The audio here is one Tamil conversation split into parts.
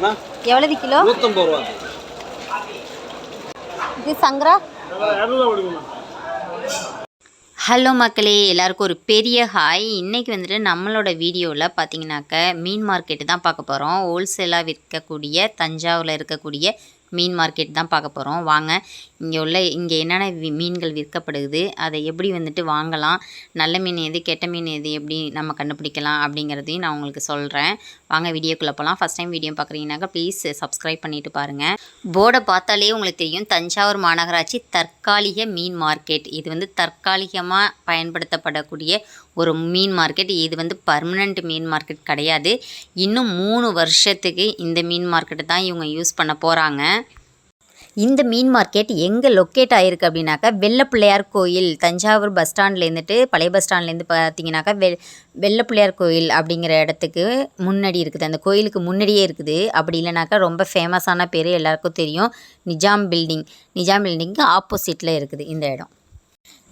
எவ்வளவு கிலோ? நூற்றம்பது ரூபா. இது சங்கரா? ஹலோ மக்களே எல்லாருக்கும் ஒரு பெரிய ஹாய். இன்றைக்கி வந்துட்டு நம்மளோட வீடியோவில் பார்த்தீங்கன்னாக்க மீன் மார்க்கெட்டு தான் பார்க்க போகிறோம் ஹோல்சேலாக விற்கக்கூடிய தஞ்சாவூரில் இருக்கக்கூடிய மீன் மார்க்கெட் தான் பார்க்க போகிறோம் வாங்க. இங்கே உள்ள இங்கே என்னென்ன வி- மீன்கள் விற்கப்படுது அதை எப்படி வந்துட்டு வாங்கலாம் நல்ல மீன் எது கெட்ட மீன் எது எப்படி நம்ம கண்டுபிடிக்கலாம் அப்படிங்கிறதையும் நான் உங்களுக்கு சொல்கிறேன் வாங்க வீடியோக்குள்ளே போகலாம் ஃபஸ்ட் டைம் வீடியோ பார்க்குறீங்கனாக்கா ப்ளீஸ் சப்ஸ்கிரைப் பண்ணிட்டு பாருங்கள் போர்டை பார்த்தாலே உங்களுக்கு தெரியும் தஞ்சாவூர் மாநகராட்சி தற்காலிக மீன் மார்க்கெட். இது வந்து தற்காலிகமாக பயன்படுத்தப்படக்கூடிய ஒரு மீன் மார்க்கெட். இது வந்து பர்மனண்ட் மீன் மார்க்கெட் கிடையாது. இன்னும் மூணு வருஷத்துக்கு இந்த மீன் மார்க்கெட்டை தான் இவங்க யூஸ் பண்ண போகிறாங்க இந்த மீன் மார்க்கெட் எங்கே லொக்கேட் ஆகிருக்கு அப்படின்னாக்கா வெள்ளப்பிள்ளையார் கோயில் தஞ்சாவூர் பஸ் ஸ்டாண்ட்லேருந்துட்டு பழைய பஸ் ஸ்டாண்ட்லேருந்து பார்த்தீங்கன்னாக்கா வெ வெள்ளப்பிள்ளையார் கோயில் அப்படிங்கிற இடத்துக்கு முன்னாடி இருக்குது. அந்த கோயிலுக்கு முன்னாடியே இருக்குது. அப்படி இல்லைனாக்கா ரொம்ப ஃபேமஸான பேர் எல்லாருக்கும் தெரியும். நிஜாம் பில்டிங். நிஜாம் பில்டிங்க்கு ஆப்போசிட்டில் இருக்குது இந்த இடம்.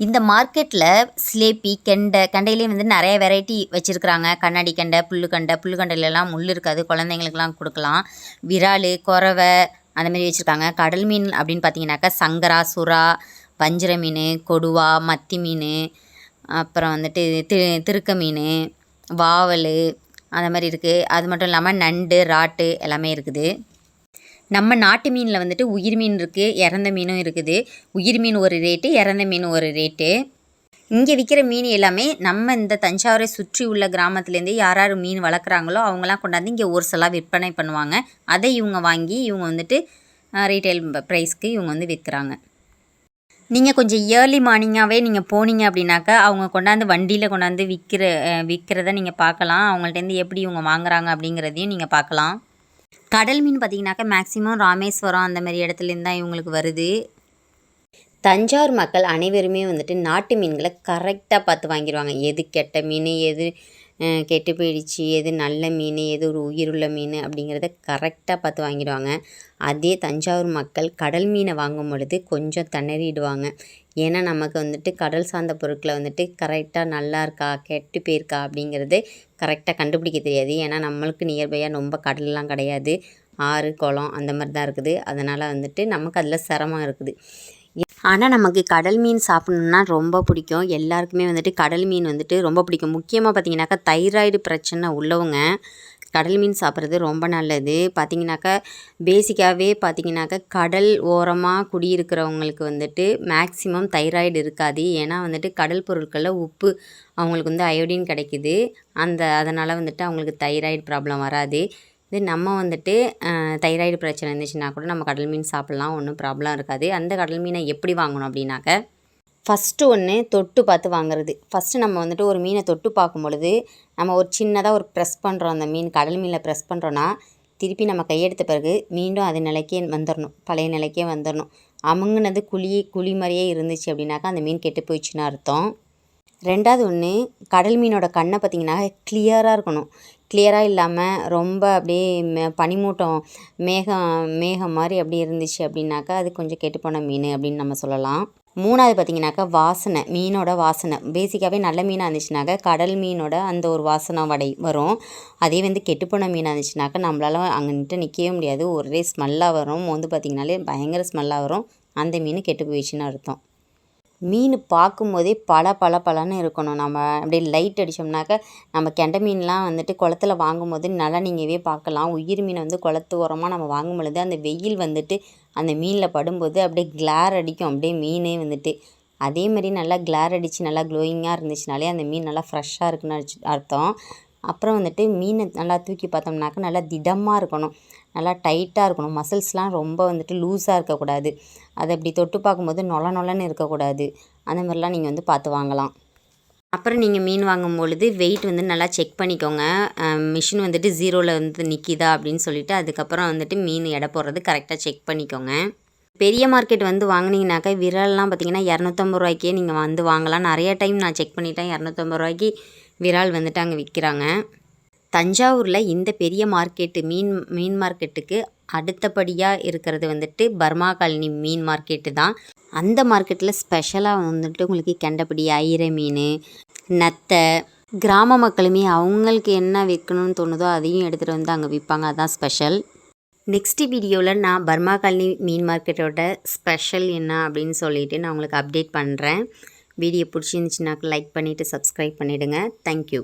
இந்த மார்க்கெட்டில் சிலேபி கெண்டை கண்டையிலேயே வந்து நிறைய வெரைட்டி வச்சுருக்குறாங்க. கண்ணாடி கெண்டை புல்லு கண்டை புல்லு கண்டையிலலாம் முள் இருக்காது. குழந்தைங்களுக்குலாம் கொடுக்கலாம். விரால் குறவை அந்த மாதிரி வச்சுருக்காங்க. கடல் மீன் அப்படின்னு பார்த்தீங்கன்னாக்கா சங்கரா சுறா வஞ்சிர மீன் கொடுவா மத்தி மீன் அப்புறம் வந்துட்டு தி திருக்க மீன் வாவல் அந்த மாதிரி இருக்குது அது மட்டும் இல்லாமல் நண்டு ராட்டு எல்லாமே இருக்குது. நம்ம நாட்டு மீனில் வந்துட்டு உயிர் மீன் இருக்குது இறந்த மீனும் இருக்குது. உயிர் மீன் ஒரு ரேட்டு இறந்த மீன் ஒரு ரேட்டு இங்கே விற்கிற மீன் எல்லாமே நம்ம இந்த தஞ்சாவூரை சுற்றி உள்ள கிராமத்துலேருந்து யார் யார் மீன் வளர்க்குறாங்களோ அவங்களாம் கொண்டாந்து இங்கே ஒரு சில விற்பனை பண்ணுவாங்க. அதை இவங்க வாங்கி இவங்க வந்துட்டு ரீட்டைல் ப்ரைஸ்க்கு இவங்க வந்து விற்கிறாங்க. நீங்கள் கொஞ்சம் ஏர்லி மார்னிங்காகவே நீங்கள் போனீங்க அப்படின்னாக்கா அவங்க கொண்டாந்து வண்டியில் கொண்டாந்து விற்கிற விற்கிறத நீங்கள் பார்க்கலாம். அவங்கள்ட்டேருந்து எப்படி இவங்க வாங்குறாங்க அப்படிங்கிறதையும் நீங்கள் பார்க்கலாம். கடல் மீன் பார்த்தீங்கன்னாக்கா மேக்ஸிமம் ராமேஸ்வரம் அந்த மாதிரி இடத்துலேருந்து தான் இவங்களுக்கு வருது. தஞ்சாவூர் மக்கள் அனைவருமே வந்துட்டு நாட்டு மீன்களை கரெக்டாக பார்த்து வாங்கிடுவாங்க எது கெட்ட மீன் எது கெட்டு போயிடுச்சு எது நல்ல மீன் எது ஒரு உயிருள்ள மீன் அப்படிங்கிறத கரெக்டாக பார்த்து வாங்கிடுவாங்க. அதே தஞ்சாவூர் மக்கள் கடல் மீனை வாங்கும் பொழுது கொஞ்சம் திணறிடுவாங்க. ஏன்னா நமக்கு வந்துட்டு கடல் சார்ந்த பொருட்களை வந்துட்டு கரெக்டாக நல்லா இருக்கா கெட்டு போயிருக்கா அப்படிங்கிறது கரெக்டாக கண்டுபிடிக்க தெரியாது. ஏன்னா நம்மளுக்கு நியர்பையாக ரொம்ப கடல்லாம் கிடையாது. ஆறு குளம் அந்த மாதிரி தான் இருக்குது. அதனால் வந்துட்டு நமக்கு அதில் சிரமம் இருக்குது. ஆனால் நமக்கு கடல் மீன் சாப்பிட்ணுன்னா ரொம்ப பிடிக்கும். எல்லாருக்குமே வந்துட்டு கடல் மீன் வந்துட்டு ரொம்ப பிடிக்கும். முக்கியமாக பார்த்தீங்கன்னாக்கா தைராய்டு பிரச்சனை உள்ளவங்க கடல் மீன் சாப்பிட்றது ரொம்ப நல்லது. பார்த்தீங்கன்னாக்கா பேசிக்காகவே பார்த்தீங்கன்னாக்கா கடல் ஓரமாக குடியிருக்கிறவங்களுக்கு வந்துட்டு மேக்ஸிமம் தைராய்டு இருக்காது. ஏன்னா வந்துட்டு கடல் பொருட்களில் உப்பு அவங்களுக்கு வந்து அயோடின் கிடைக்குது. அந்த அதனால் வந்துட்டு அவங்களுக்கு தைராய்டு ப்ராப்ளம் வராது. இது நம்ம வந்துட்டு தைராய்டு பிரச்சனை இருந்துச்சுன்னா கூட நம்ம கடல் மீன் சாப்பிட்லாம் ஒன்றும் ப்ராப்ளம் இருக்காது. அந்த கடல் மீனை எப்படி வாங்கணும் அப்படின்னாக்க ஃபஸ்ட்டு ஒன்று தொட்டு பார்த்து வாங்குறது. ஃபஸ்ட்டு நம்ம வந்துட்டு ஒரு மீனை தொட்டு பார்க்கும் பொழுது நம்ம ஒரு சின்னதாக ஒரு ப்ரெஸ் பண்ணுறோம் அந்த மீன் கடல் மீனில் ப்ரெஸ் பண்ணுறோன்னா திருப்பி நம்ம கையெடுத்த பிறகு மீண்டும் அது நிலைக்கே வந்துடணும் பழைய நிலைக்கே வந்துடணும் அமுங்கினது குழி குழி மாதிரியே இருந்துச்சு அப்படின்னாக்கா அந்த மீன் கெட்டு போயிடுச்சுன்னு அர்த்தம். ரெண்டாவது ஒன்று கடல் மீனோட கண்ணை பார்த்திங்கன்னா கிளியராக இருக்கணும். கிளியராக இல்லாமல் ரொம்ப அப்படியே மே- பனிமூட்டம் மேகம் மேகம் மாதிரி அப்படி இருந்துச்சு அப்படின்னாக்கா அது கொஞ்சம் கெட்டுப்போன மீன் அப்படின்னு நம்ம சொல்லலாம். மூணாவது பார்த்திங்கனாக்கா வாசனை மீனோட வாசனை. பேசிக்காகவே நல்ல மீனாக இருந்துச்சுனாக்கா கடல் மீனோட அந்த ஒரு வாசனை வடை வரும். அதே வந்து கெட்டுப்போன மீனாக இருந்துச்சுனாக்கா நம்மளால் அங்கே நிற்கவே முடியாது. ஒரே ஸ்மெல்லாக வரும். வந்து பார்த்திங்கனாலே பயங்கர ஸ்மெல்லாக வரும். அந்த மீன் கெட்டு போயிடுச்சுன்னு அர்த்தம். மீன் பார்க்கும்போதே பல பல பலன்னு இருக்கணும். நம்ம அப்படியே லைட் அடித்தோம்னாக்க நம்ம கெண்டை மீன்லாம் வந்துட்டு குளத்துல வாங்கும்போது நல்லா நீங்கவே பார்க்கலாம். உயிர் மீனை வந்து குளத்து ஓரமாக நம்ம வாங்கும் பொழுது அந்த வெயில் வந்துட்டு அந்த மீனில் படும்போது அப்படியே கிளார் அடிக்கும். அப்படியே மீனே வந்துட்டு. அதே மாதிரி நல்லா கிளார் அடித்து நல்லா க்ளோயிங்காக இருந்துச்சுனாலே அந்த மீன் நல்லா ஃப்ரெஷ்ஷாக இருக்குன்னு அடிச்சு அர்த்தம். அப்புறம் வந்துட்டு மீனை நல்லா தூக்கி பார்த்தோம்னாக்கா நல்லா திடமாக இருக்கணும். நல்லா டைட்டாக இருக்கணும். மசில்ஸ்லாம் ரொம்ப வந்துட்டு லூஸாக இருக்கக்கூடாது. அதை அப்படி தொட்டு பார்க்கும்போது நொல நொலன்னு இருக்கக்கூடாது. அந்த மாதிரிலாம் நீங்கள் வந்து பார்த்து வாங்கலாம். அப்புறம் நீங்கள் மீன் வாங்கும் பொழுது வெயிட் வந்து நல்லா செக் பண்ணிக்கோங்க. மிஷின் வந்துட்டு ஜீரோவில் வந்து நிற்கிதா அப்படின்னு சொல்லிட்டு அதுக்கப்புறம் வந்துட்டு மீன் எடை போடுறது கரெக்டாக செக் பண்ணிக்கோங்க. பெரிய மார்க்கெட் வந்து வாங்கினீங்கனாக்கா விரல்லாம் பார்த்தீங்கன்னா இரநூத்தம்பது ரூபாய்க்கே நீங்கள் வந்து வாங்கலாம். நிறைய டைம் நான் செக் பண்ணிட்டேன். இரநூத்தம்பது ரூபாய்க்கு விரால் வந்துட்டு அங்கே விற்கிறாங்க தஞ்சாவூரில் இந்த பெரிய மார்க்கெட்டு மீன் மீன் மார்க்கெட்டுக்கு அடுத்தபடியாக இருக்கிறது வந்துட்டு பர்மா காலனி மீன் மார்க்கெட்டு தான். அந்த மார்க்கெட்டில் ஸ்பெஷலாக வந்துட்டு உங்களுக்கு கெண்டப்படி ஐர மீன் நத்தை கிராம மக்களுமே அவங்களுக்கு என்ன விற்கணும்னு தோணுதோ அதையும் எடுத்துகிட்டு வந்து அங்கே விற்பாங்க அதுதான் ஸ்பெஷல் நெக்ஸ்ட் வீடியோவில் நான் பர்மா காலனி மீன் மார்க்கெட்டோட ஸ்பெஷல் என்ன அப்படின்னு சொல்லிவிட்டு நான் உங்களுக்கு அப்டேட் பண்ணுறேன் வீடியோ பிடிச்சிருந்துச்சுனாக்க லைக் பண்ணிவிட்டு சப்ஸ்கிரைப் பண்ணிவிடுங்க தேங்க்யூ